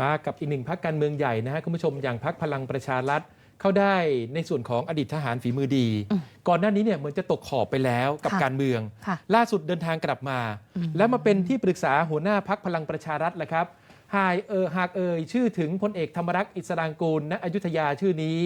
มากับอีกหนึ่งพักการเมืองใหญ่นะฮะคุณผู้ชมอย่างพักพลังประชารัฐเข้าได้ในส่วนของอดีตทหารฝีมือดีอืมก่อนหน้านี้เนี่ยเหมือนจะตกขอบไปแล้วกับค่ะการเมืองค่ะล่าสุดเดินทางกลับมาอืมแล้วมาเป็นที่ปรึกษาหัวหน้าพักพลังประชารัฐแหละครับ หายเออหากเอ่ยชื่อถึงพลเอกธรรมรักษ์อิสรางกูลณอยุธยาชื่อนี้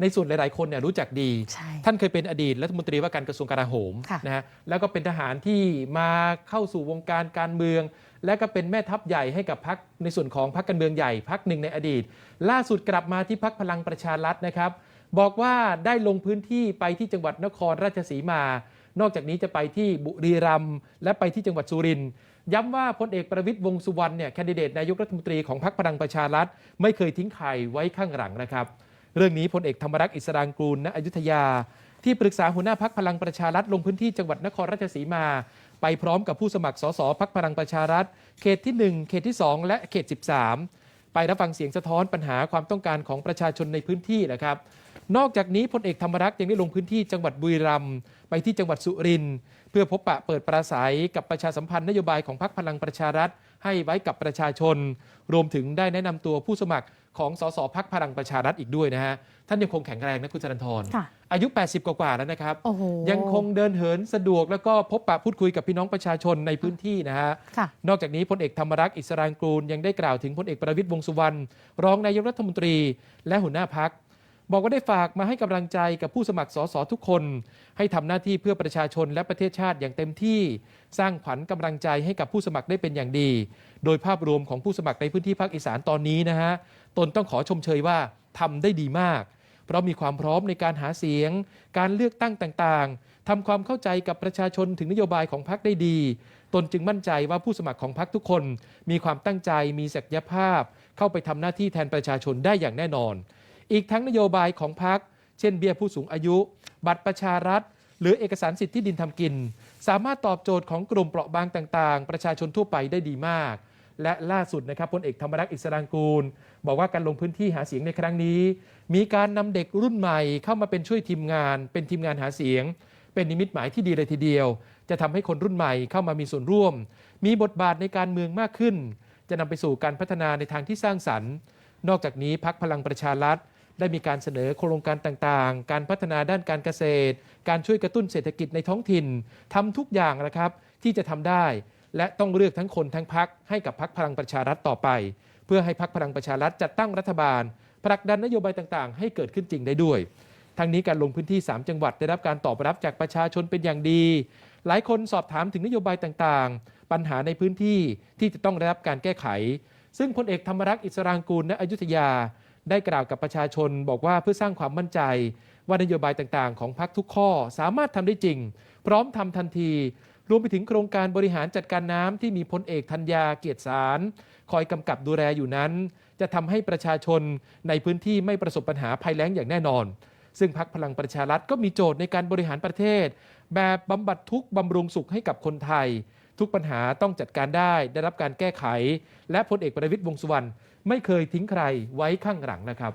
ในส่วนหลาย ๆ คนเนี่ยรู้จักดีใช่ท่านเคยเป็นอดีตรัฐมนตรีว่าการกระทรวงกลาโหมค่ะนะฮะแล้วก็เป็นทหารที่มาเข้าสู่วงการการเมือง และก็เป็นแม่ทัพใหญ่ให้กับพักในส่วนของพักการเมืองใหญ่พักหนึ่งในอดีต ล่าสุดกลับมาที่พักพลังประชารัฐนะครับ บอกว่าได้ลงพื้นที่ไปที่จังหวัดนครราชสีมา นอกจากนี้จะไปที่บุรีรัมย์และไปที่จังหวัดสุรินทร์ย้ำว่าพลเอกประวิตยวงสุวรรณเนี่ยแคนดิเดตนายกรัฐมนตรีของพรรคพลังประชารัฐ ไม่เคยทิ้งใครไว้ข้างหลังนะครับ เรื่องนี้พลเอกธรรมรักษ์อิสรางกูลณอยุธยา ที่ปรึกษาหัวหน้าพักพลังประชารัฐลงพื้นที่จังหวัดนครราชสีมา ไปพร้อมกับผู้สมัครสสพักพลังประชารัฐ เขตที่ 1 เขตที่ 2 และเขต 13 ไปรับฟังเสียงสะท้อนปัญหาความต้องการของประชาชนในพื้นที่นะครับ นอกจากนี้พลเอกธรรมรักษ์ยังได้ลงพื้นที่จังหวัดบุรีรัมย์ไปที่จังหวัดสุรินทร์เพื่อพบปะเปิดปราศัยกับประชาสัมพันธ์นโยบายของพรรคพลังประชารัฐ ให้ไว้กับประชาชน รวมถึงได้แนะนำตัวผู้สมัครของสสพักพลังประชารัฐอีกด้วยนะฮะ ท่านยังคงแข็งแรงนะคุณจรันทรค่ะอายุ 80 กว่าๆแล้วนะครับ โอ้โห ยังคงเดินเหินสะดวกแล้วก็พบปะพูดคุยกับพี่น้องประชาชนในพื้นที่นะฮะ ค่ะ นอกจากนี้พลเอกธรรมรักษ์อิสรางกูลยังได้กล่าวถึงพลเอกประวิตยวงษ์สุวรรณรองนายกรัฐมนตรี และหัวหน้าพัก บอกว่าได้ฝากมาให้กำลังใจกับผู้สมัครสสทุกคน ให้ทำหน้าที่เพื่อประชาชนและประเทศชาติอย่างเต็มที่ สร้างขวัญกำลังใจให้กับผู้สมัครได้เป็นอย่างดี โดยภาพรวมของผู้สมัครในพื้นที่ภาคอีสานตอนนี้นะฮะตนต้องขอชมเชยว่าทำได้ดีมาก เพราะมีความพร้อมในการหาเสียง การเลือกตั้งต่างๆทำความเข้าใจกับประชาชนถึงนโยบายของพรรคได้ดี ตนจึงมั่นใจว่าผู้สมัครของพรรคทุกคน มีความตั้งใจมีศักยภาพ เข้าไปทำหน้าที่แทนประชาชนได้อย่างแน่นอน อีกทั้งนโยบายของพรรคเช่นเบี้ยผู้สูงอายุ บัตรประชารัฐ หรือเอกสารสิทธิที่ดินทำกิน สามารถตอบโจทย์ของกลุ่มเปราะบางต่างๆ ประชาชนทั่วไปได้ดีมาก และล่าสุดนะครับพลเอกธรรมรักษ์อิสรางกูล บอกว่าการลงพื้นที่หาเสียงในครั้งนี้ มีการนำเด็กรุ่นใหม่เข้ามาเป็นช่วยทีมงาน เป็นทีมงานหาเสียง เป็นนิมิตหมายที่ดีเลยทีเดียว จะทำให้คนรุ่นใหม่เข้ามามีส่วนร่วม มีบทบาทในการเมืองมากขึ้น จะนำไปสู่การพัฒนาในทางที่สร้างสรรค์ นอกจากนี้พักพลังประชารัฐ ได้มีการเสนอโครงการต่างๆ การพัฒนาด้านการเกษตร การช่วยกระตุ้นเศรษฐกิจในท้องถิ่นทำทุกอย่างนะครับที่จะทำได้ และต้องเลือกทั้งคนทั้งพักให้กับพักพลังประชารัฐต่อไป เพื่อให้พักพลังประชารัฐจัดตั้งรัฐบาลผลักดันนโยบายต่างๆ ให้เกิดขึ้นจริงได้ด้วยทั้งนี้การลงพื้นที่ 3 จังหวัดได้รับการตอบรับจากประชาชนเป็นอย่างดี หลายคนสอบถามถึงนโยบายต่างๆ ปัญหาในพื้นที่ที่จะต้องได้รับการแก้ไข ซึ่งพลเอกธรรมรักษ์อิสรางกูลณอยุธยา ได้กล่าวกับประชาชนบอกว่าเพื่อสร้างความมั่นใจ ว่านโยบายต่างๆ ของพรรคทุกข้อสามารถทำได้จริง พร้อมทำทันที รวมไปถึงโครงการบริหารจัดการน้ำที่มีพลเอกธัญญาเกียรติสาร คอยกำกับดูแลอยู่นั้น จะทำให้ประชาชนในพื้นที่ไม่ประสบปัญหาภัยแล้งอย่างแน่นอน ซึ่งพักพลังประชารัฐก็มีโจทย์ในการบริหารประเทศ แบบบำบัดทุกข์บำรุงสุขให้กับคนไทย ทุกปัญหาต้องจัดการได้ได้รับการแก้ไข และพลเอกประวิตยวงษ์สุวรรณไม่เคยทิ้งใครไว้ข้างหลังนะครับ